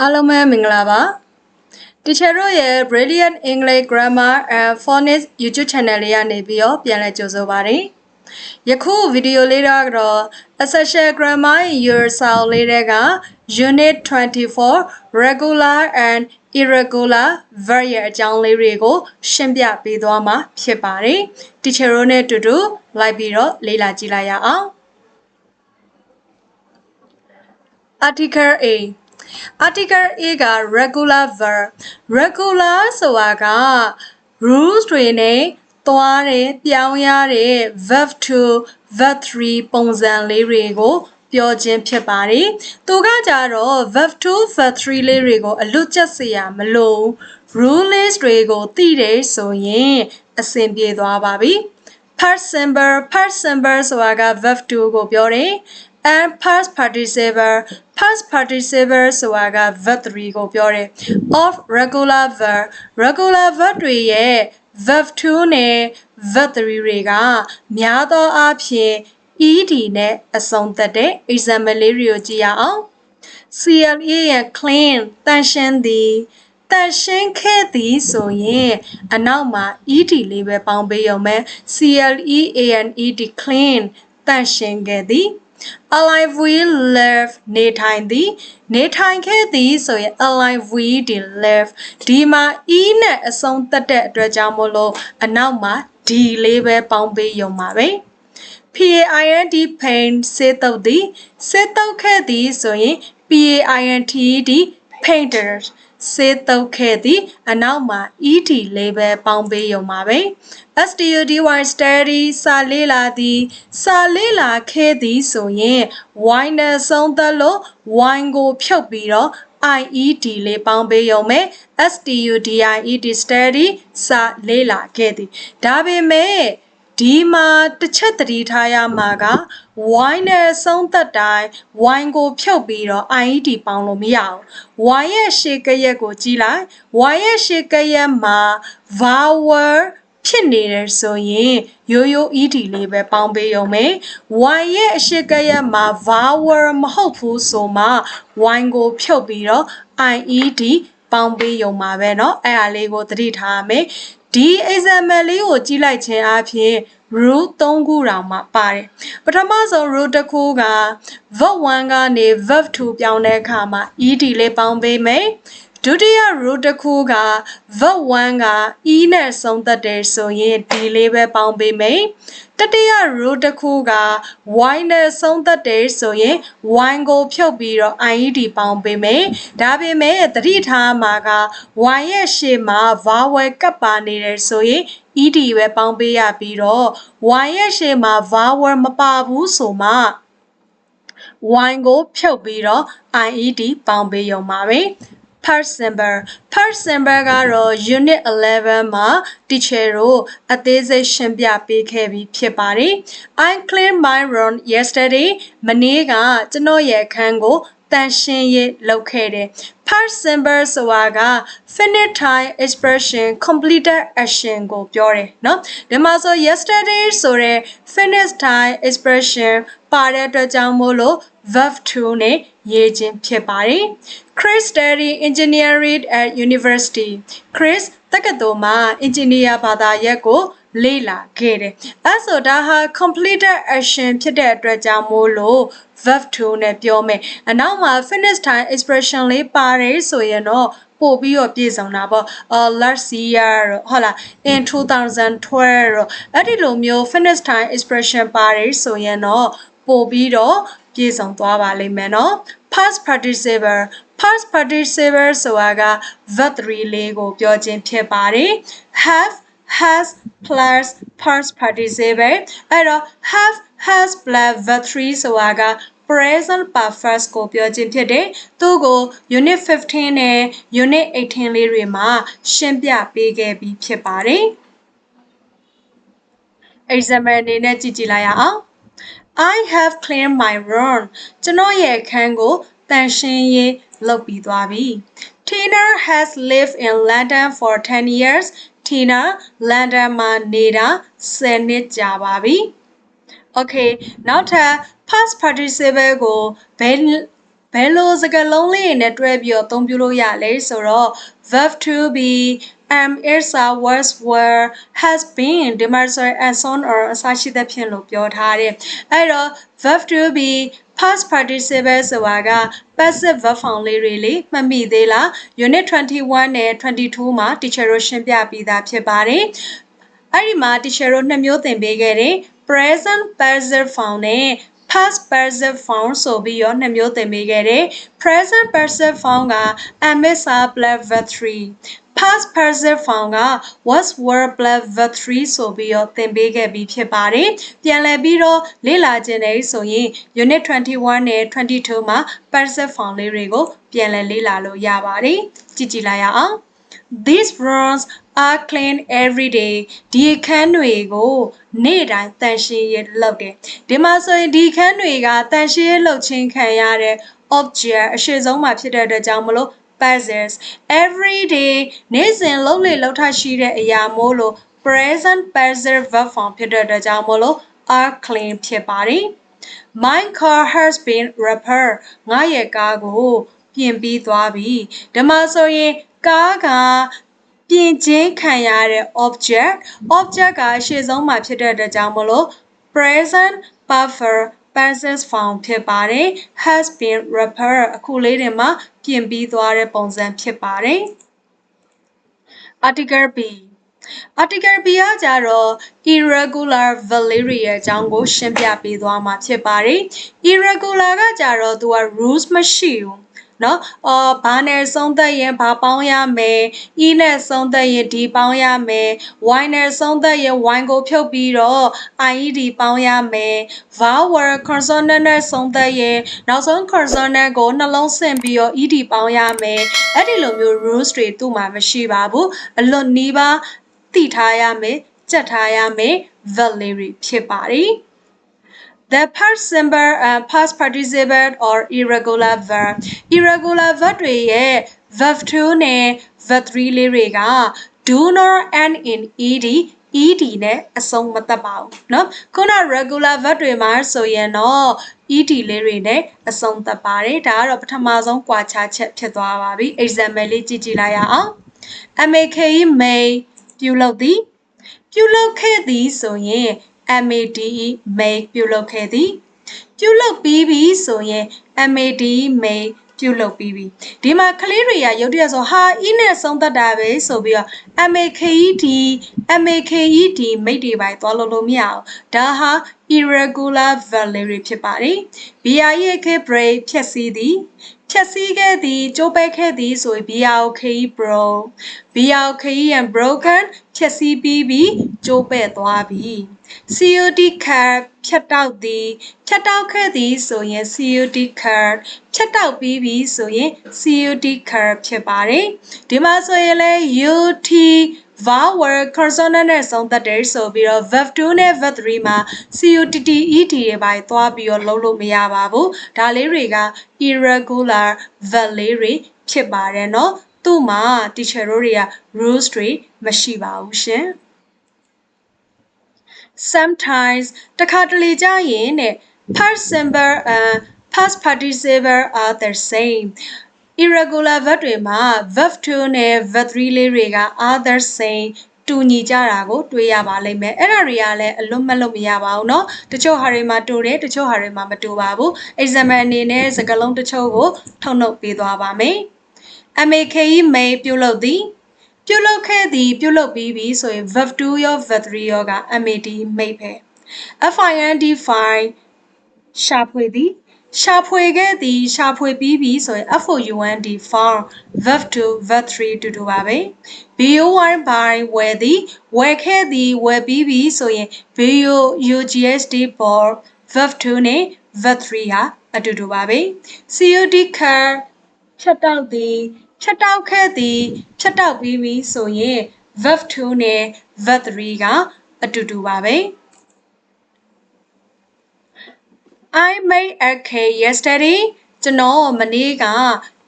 အားလုံးပဲမင်္ဂလာပါ Teacher တို့ရဲ့ Brilliant English Grammar and Phonics YouTube Channel လေးကနေပြီးတော့ပြန်လည်ကြိုဆိုပါရစေ။ယခုဗီဒီယိုလေးတော့ Essential Grammar Year Sound လေးတွေက Unit 24 Regular and Irregular Verb ရဲ့အကြောင်းလေးတွေကို ရှင်းပြပေးသွားမှာဖြစ်ပါတယ်။ Teacher တို့နဲ့အတူတူလိုက်ပြီးတော့လေ့လာကြည့်လိုက်ရအောင်။ Article A article A က regular verb regular ဆိုတာက rules တွေနဲ့သွားတယ်ပြောင်းရတဲ့ verb 2 verb 3ပုံစံလေးတွေကိုပြောခြင်းဖြစ်ပါတယ်။သူကကြတော့ verb 2 verb 3လေးတွေကိုအလွတ်ကျက်စရာမလို rules တွေကိုသိတယ်ဆိုရင်အဆင်ပြေသွားပါပြီ။ past simple past simple ဆိုတာက verb 2ကိုပြောတယ် and past participle past participle ဆိုတာက verb 3ကိုပြောတယ် of regular verb regular verb တွေရဲ့ verb 2နဲ့ verb 3တွေကများသောအားဖြင့် ed နဲ့အဆုံးသတ်တဲ့ example လေးတွေကိုကြည့်ရအောင် CLA ရဲ့ clean တန်ရှင်းသည်တန်ရှင်းခဲ့သည်ဆိုရင်အနောက်မှာ ed လေးပဲပေါင်းပေးရုံပဲ CLEANED clean တန်ရှင်းခဲ့သည် alive we live နေထိုင်သည် နေထိုင်ခဲ့သည်ဆိုရင် alive we did live ဒီမှာ e နဲ့အဆုံးသတ်တဲ့အတွက်ကြောင့်မို့လို့အနောက်မှာ d လေးပဲပေါင်းပေးရုံပါပဲ PAINT pain စေတုပ်သည်စေတုပ်ခဲ့သည်ဆိုရင် PAINT d painters စေတုပ်ခဲ့သည်အနောက်မှာ ed လေးပဲပေါင်းပေးရုံပါပဲ study study စာလေ့လာသည်စာလေ့လာခဲ့သည်ဆိုရင် y နဲ့ဆုံးသက်လို့ y ကိုဖြုတ်ပြီးတော့ IED လေးပေါင်းပေးရုံပဲ STUDIED study စာလေ့လာခဲ့သည်ဒါပေမဲ့ ဒီမှာတစ်ချက်သတိထားရမှာက y နဲ့ဆုံးသက်တိုင်း y ကိုဖြုတ်ပြီးတော့ IED ပေါင်းလို့မရအောင် y ရဲ့ရှေ့ကရက်ကိုကြည့်လိုက် y ရဲ့ရှေ့ကရက်မှာ vowel ဖြစ်နေတယ်ဆိုရင်ရိုးရိုး ed လေးပဲပေါင်းပေးရုံပဲ y ရဲ့အရှိကရက်မှာ vowel မဟုတ်ဘူးဆိုမှ y ကိုဖြုတ်ပြီးတော့ ied ပေါင်းပေးရုံပါပဲเนาะအဲ့ဒါလေးကိုသတိထားရမယ် ဒီ example လေးကိုကြည့်လိုက်ခြင်းအပြင် rule 3ခုတောင်မှပါတယ်ပထမဆုံး rule တစ်ခုက verb 1ကနေ verb 2ပြောင်းတဲ့အခါမှာ ed လေးပေါင်းပေးမယ် ဒုတိယ root တစ်ခုက verb 1က e နဲ့ဆုံးသက်တယ်ဆိုရင် d လေးပဲပေါင်းပေးမယ်တတိယ root တစ်ခုက y နဲ့ဆုံးသက်တယ်ဆိုရင် y ကိုဖြုတ်ပြီးတော့ ied ပေါင်းပေးမယ်ဒါပေမဲ့သတိထားမှာက y ရဲ့ရှေ့မှာ vowel ကပ်ပါနေတယ်ဆိုရင် ed ပဲပေါင်းပေးရပြီးတော့ y ရဲ့ရှေ့မှာ vowel မပါဘူးဆိုမှ y ကိုဖြုတ်ပြီးတော့ ied ပေါင်းပေးရုံပါပဲ part symbol part symbol ကတော့ unit 11မှာ teacher တို့အသေးစိတ်ရှင်းပြပေးခဲ့ပြီးဖြစ်ပါတယ် I cleaned my room yesterday မနေ့ကကျွန်တော်ရဲ့အခန်းကိုတန်ရှင်းရေးလုပ်ခဲ့တယ် part symbol ဆိုတာက finite time expression completed action ကိုပြောတယ်เนาะဒီမှာဆို yesterday ဆိုတဲ့ finite time expression ပါတဲ့အတွက်ကြောင့်မို့လို့ verb 2နဲ့ ရေးခြင်းဖြစ်ပါတယ် Chris studied engineering at university Chris တက္ကသိုလ်မှာ engineer ဘာသာရပ်ကိုလေ့လာခဲ့တယ်။အဲဆိုဒါဟာ completed action ဖြစ်တဲ့အတွက်ကြောင့်မို့လို့ verb 2နဲ့ပြောမယ်။အနောက်မှာ finish time expression လေးပါတယ်ဆိုရင်တော့ပို့ပြီးတော့ပြည့်စုံတာပေါ့။ uh last year ဟုတ်လား in 2012အဲ့ဒီလိုမျိုး finish time expression ပါတယ်ဆိုရင်တော့ပို့ပြီးတော့ပြည့်စုံသွားပါလိမ့်မယ်နော် past participle past participle ဆိုတာက verb 3လေးကိုပြောခြင်းဖြစ်ပါတယ် have has plus past participle အဲ့တော့ have has plus verb 3ဆိုတာက present perfect ကိုပြောခြင်းဖြစ်တယ်။သူ့ကို unit 15နဲ့ unit 18လေးတွေမှာရှင်းပြပေးခဲ့ပြီးဖြစ်ပါတယ်။ example အနေနဲ့ကြည့်ကြည့်လိုက်ရအောင်။ I have cleaned my room ကျွန်တော်ရဲ့အခန်းကိုတန်ရှင်းရေးလုပ်ပြီးသွားပြီ Tina has lived in London for 10 years Tina London မှာနေတာ10နှစ်ကြာပါပြီ Okay နောက်ထပ် past participle ကိုဘယ်ဘဘယ်လိုစကားလုံးလေးနဲ့တွဲပြီးတော့အသုံးပြုလို့ရလဲဆိုတော့ verb to be am is a was were has been ဒီမှာဆိုရင် as on or အစရှိသဖြင့်လို့ပြောထားတယ်အဲ့တော့ verb to be past participle ဆိုတာက passive verb form လေးတွေလေမှတ်မိသေးလား unit 21နဲ့22မှာ teacher တို့ရှင်းပြပြီးသားဖြစ်ပါတယ်အဲ့ဒီမှာ teacher တို့နှစ်မျိုးသင်ပေးခဲ့တယ် present passive form နဲ့ past passive form ဆိုပြီးရောနှစ်မျိုးသင်ပေးခဲ့တယ် present passive form က am is are plus verb 3 past passive form က was were plus verb 3ဆိုပြီးတော့သင်ပေးခဲ့ပြီးဖြစ်ပါတယ်ပြန်လည်ပြီးတော့လေ့လာခြင်းနဲ့ဆိုရင် unit 21နဲ့22မှာ passive form လေးတွေကိုပြန်လည်လေ့လာလို့ရပါတယ်ကြည့်ကြည့်လိုက်ရအောင် These rooms are clean every day ဒီခန်းတွေကိုနေ့တိုင်းတန်ရှင်းရေးလုပ်တယ်ဒီမှာဆိုရင်ဒီခန်းတွေကတန်ရှင်းရေးလုပ်ခြင်းခံရတဲ့ object အရှိဆုံးမှာဖြစ်တဲ့အတွက်ကြောင့်မလို့ passes every day နေ့စဉ်လုပ်လေလုပ်ထရှိတဲ့အရာမို့လို့ present passive verb form ဖြစ်တဲ့အတွက်ကြောင့်မလို့ are clean ဖြစ်ပါတယ် My car has been repaired ငါရဲ့ကားကိုပြင်ပြီးသွားပြီဒီမှာဆိုရင်ကားကပြင်ချင်းခံရတဲ့ object object ကရှေ့ဆုံးမှာဖြစ်တဲ့အတွက်ကြောင့်မလို့ present buffer passive form ဖြစ်ပါတယ် has been repaired အခုလေးတင်မှာပြင်ပြီးသွားတဲ့ပုံစံဖြစ်ပါတယ် article b article b ကကြတော့ irregular valerian ရဲ့အကြောင်းကိုရှင်းပြပေးသွားမှာဖြစ်ပါတယ် irregular ကကြတော့သူက rules မရှိဘူး နော်အော်ဘာနဲ့ဆုံးသက်ရင်ဘာပေါင်းရမယ် e နဲ့ဆုံးသက်ရင် d ပေါင်းရမယ် y နဲ့ဆုံးသက်ရင် y ကိုဖြုတ်ပြီးတော့ ied ပေါင်းရမယ် vowel consonant နဲ့ဆုံးသက်ရင်နောက်ဆုံး consonant ကိုနှလုံးဆင့်ပြီးတော့ ed ပေါင်းရမယ်အဲ့ဒီလိုမျိုး rules တွေသူ့မှာမရှိပါဘူးအလွတ်နီးပါးသိထားရမယ်ကြက်ထားရမယ် vocabulary ဖြစ်ပါတယ် The past simple and past participle or irregular verb irregular verb တွေရဲ့ verb 2နဲ့ verb 3လေးတွေက do not end in ed ed နဲ့အဆုံးမသက်ပါဘူးเนาะခုန regular verb တွေမှာဆိုရင်တော့ ed လေးတွေနဲ့အဆုံးသက်ပါတယ်ဒါကတော့ပထမဆုံးကွာခြားချက်ဖြစ်သွားပါပြီ example လေးကြည့်ကြည့်လိုက်ရအောင် make may ပြုလုပ်သည်ပြုလုပ်ခဲ့သည်ဆိုရင် MADE make ပြုလုပ်ခဲ့သည် ပြုလုပ်ပြီးပြီဆိုရင် MADE make ပြုလုပ်ပြီးပြီဒီမှာကလေးတွေကရုတ်တရက်ဆိုဟာအီးနဲ့ဆုံးသက်တာပဲဆိုပြီးတော့ MAKED MAKED မိတ်တွေပိုင်းသွားလို့လို့မရအောင်ဒါဟာ irregular vocabulary ဖြစ်ပါတယ် BREK break ဖြည့်ဆည်းသည် ဖြည့်ဆည်းခဲ့သည်ကျိုးပဲခဲ့သည်ဆိုရင် BROKE broke BROKE and broken ဖြည့်ဆည်းပြီးပြီးကျိုးပဲ့သွားပြီ COD card ဖြတ်တောက်သည်ဖြတ်တောက်ခဲ့သည်ဆိုရင် COD card ဖြတ်တောက်ပြီးပြီဆိုရင် COD card ဖြစ်ပါတယ်ဒီမှာဆိုရင်လဲ UT vowel consonant နဲ့ဆုံးသက်တယ်ဆိုပြီးတော့ verb 2နဲ့ verb 3မှာ COTT ET တွေပိုင်းသွားပြီးတော့လုံးလို့မရပါဘူးဒါလေးတွေက irregular verb လေးတွေဖြစ်ပါတယ်เนาะသူ့မှာ teacher တို့တွေက rules တွေမရှိပါဘူးရှင် sometimes တခါတလေကြရင်တဲ့ past simple and past participle are the same irregular verb တွေမှာ verb 2နဲ့ verb 3လေးတွေက are the same တူညီကြတာကိုတွေ့ရပါလိမ့်မယ်အဲ့ဒါတွေကလည်းအလွတ်မလွတ်မရပါဘူးเนาะတချို့ဟာတွေမှာတူတယ်တချို့ဟာတွေမှာမတူပါဘူး example အနေနဲ့စကားလုံးတချို့ကိုထုတ်နှုတ်ပေးသွားပါမယ် MAKE may ပြုလုပ်သည်ပြုလုပ်ခဲ့သည်ပြုလုပ်ပြီးပြီဆိုရင် verb 2ရော verb 3ရောက MAD မိတ်ပဲ FIND find ရှာဖွေသည် ရှာဖွေခဲ့သည်ရှာဖွေပြီးပြီဆိုရင် FOUND found verb 2 verb 3 တူတူပါပဲ BOY by ဝယ်သည်ဝယ်ခဲ့သည်ဝယ်ပြီးပြီဆိုရင် BO UGSD for verb 2 နဲ့ verb 3 ဟာအတူတူပါပဲ COD car ဖြတ်တောက်သည်ဖြတ်တောက်ခဲ့သည်ဖြတ်တောက်ပြီးပြီဆိုရင် verb 2 နဲ့ verb 3 ကအတူတူပါပဲ I made a cake yesterday ကျွန်တော်မနေ့က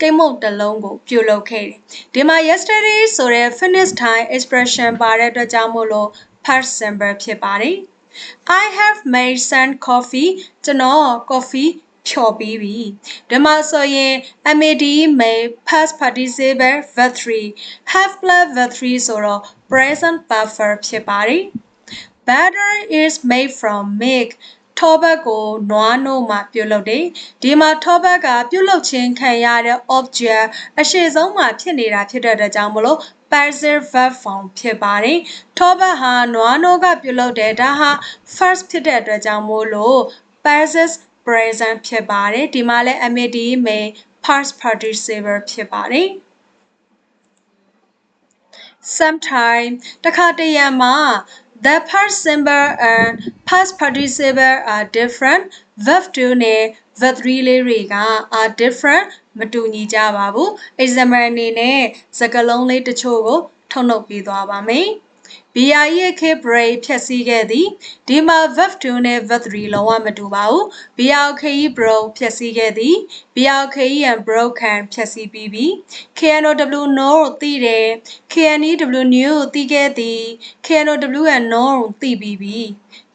ကိတ်မုတ်တစ်လုံးကိုပြုလုပ်ခဲ့တယ်ဒီမှာ yesterday ဆိုတဲ့ finish time expression ပါတဲ့အတွက်ကြောင့်မို့လို့ past simple ဖြစ်ပါတယ် I have made some coffee ကျွန်တော် coffee ဖြော်ပြီးပြီဒီမှာဆိုရင် MAD may past participle verb 3 have plus verb 3ဆိုတော့ present perfect ဖြစ်ပါတယ် batter is made from milk ထောပတ်ကိုနွားနို့မှပြုလုပ်တယ်ဒီမှာထောပတ်ကပြုလုပ်ခြင်းခံရတဲ့ object အရှိဆုံးမှာဖြစ်နေတာဖြစ်တဲ့အတွက်ကြောင့်မလို့ passive verb form ဖြစ်ပါတယ်ထောပတ်ဟာနွားနို့ကပြုလုပ်တယ်ဒါဟာ first ဖြစ်တဲ့အတွက်ကြောင့်မို့လို့ passive present ဖြစ်ပါတယ်ဒီမှာလည်း MAD may past participle ဖြစ်ပါတယ် sometime တခါတရံမှာ the past simple and past participle are different verb 2နဲ့ verb 3လေးတွေက are different မတူညီကြပါဘူး example အနေနဲ့စကားလုံးလေးတချို့ကိုထုတ်နှုတ်ပေးသွားပါမယ် BRE ခေ break ဖြည့်ဆည်းခဲ့သည်ဒီမှာ verb 2နဲ့ verb 3လုံးဝမတူပါဘူး BRKE broke ဖြည့်ဆည်းခဲ့သည် BRKE and broken ဖြည့်ဆည်းပြီးပြီ KNOW no သိတယ် KNEW new သိခဲ့သည် KNOW and no သိပြီးပြီ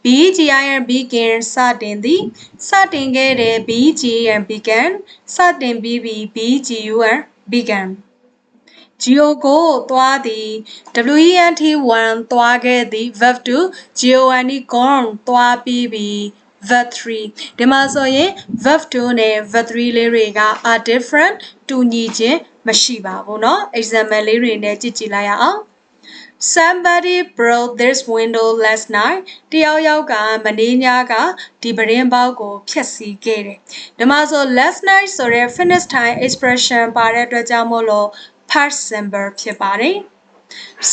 BGIN begin စတင်သည်စတင်ခဲ့တဲ့ BGIN began စတင်ပြီးပြီ BGUN began Geo ကိုသွားသည် WENT 1သွားခဲ့သည် verb 2 GONE gone သွားပြီးပြီ verb 3ဒီမှာဆိုရင် verb 2နဲ့ verb 3လေးတွေက are different တူညီခြင်းမရှိပါဘူးเนาะ example လေးတွေနဲ့ကြည့်ကြည့်လိုက်ရအောင် Somebody broke this window last night တယောက်ယောက်ကမနေ့ညကဒီပရင်ပေါက်ကိုဖျက်ဆီးခဲ့တယ်။ဒီမှာဆို last night ဆိုတဲ့ finish time expression ပါတဲ့အတွက်ကြောင့်မို့လို့ past simple ဖြစ်ပါတယ်။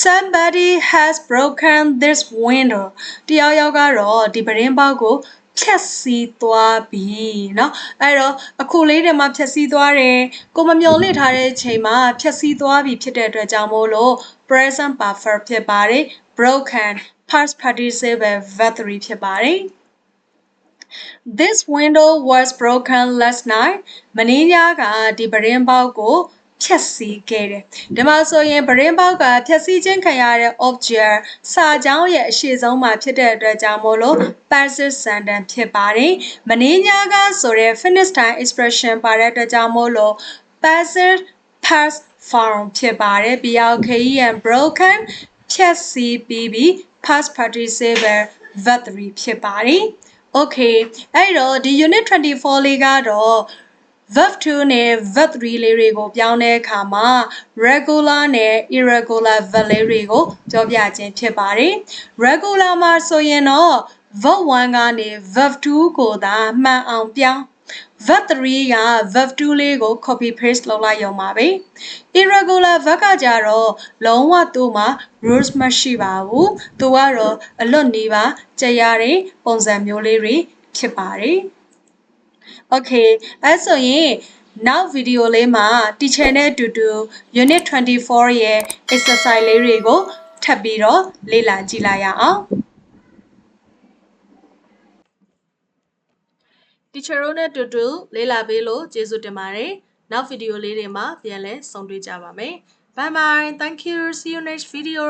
Somebody has broken this window တယောက်ယောက်ကတော့ဒီပရင်ပေါက်ကိုဖြက်စီးသွားပြီเนาะအဲ့တော့အခုလေးတည်းမှာဖြက်စီးသွားတယ်ကိုမမျော်လင့်ထားတဲ့အချိန်မှာဖြက်စီးသွားပြီဖြစ်တဲ့အတွက်ကြောင့်မို့လို့ present perfect ဖြစ်ပါတယ် broken past participle verb 3ဖြစ်ပါတယ် This window was broken last night မနေ့ညကဒီပရင်ပေါက်ကို ဖြက်စီးခဲ့တယ်။ဒီမှာဆိုရင်ပရင်ပေါက်ကဖြက်စီးခြင်းခံရတဲ့ object စာကြောင်းရဲ့အရှိဆုံးမှာဖြစ်တဲ့အတွက်ကြောင့်မို့လို့ passive sentence ဖြစ်ပါတယ်။မနေ့ညကဆိုတဲ့ finish time expression ပါတဲ့အတွက်ကြောင့်မို့လို့ passive past form ဖြစ်ပါတယ်။ BRKE and broken ဖြက်စီးပြီးပြီး past participle verb 3ဖြစ်ပါတယ်။ Okay အဲ့တော့ဒီ unit 24လေးကတော့ verb 2နဲ့ verb 3လေးတွေကိုပြောင်းတဲ့အခါမှာ regular နဲ့ irregular verb လေးတွေကိုပြောပြခြင်းဖြစ်ပါတယ်။ regular မှာဆိုရင်တော့ verb 1ကနေ verb 2ကိုသာမှန်အောင်ပြောင်း verb 3က verb 2လေးကို copy paste လုပ်လိုက်ရုံပါပဲ irregular verb ကကြတော့လုံးဝသူ့မှာ rules မရှိပါဘူးသူကတော့အလွတ်နီးပါကြရတဲ့ပုံစံမျိုးလေးတွေဖြစ်ပါတယ် Okay အဲဆိုရင်နောက်ဗီဒီယိုလေးမှာ teacher နဲ့အတူတူ unit 24ရဲ့ exercise လေးတွေကိုထပ်ပြီးတော့လေ့လာကြည့်လိုက်ရအောင် teacher တို့နဲ့အတူတူလေ့လာပေးလို့ကျေးဇူးတင်ပါတယ်နောက်ဗီဒီယိုလေးတွေမှာပြန်လည်ဆုံတွေ့ကြပါမယ် bye bye thank you see you next video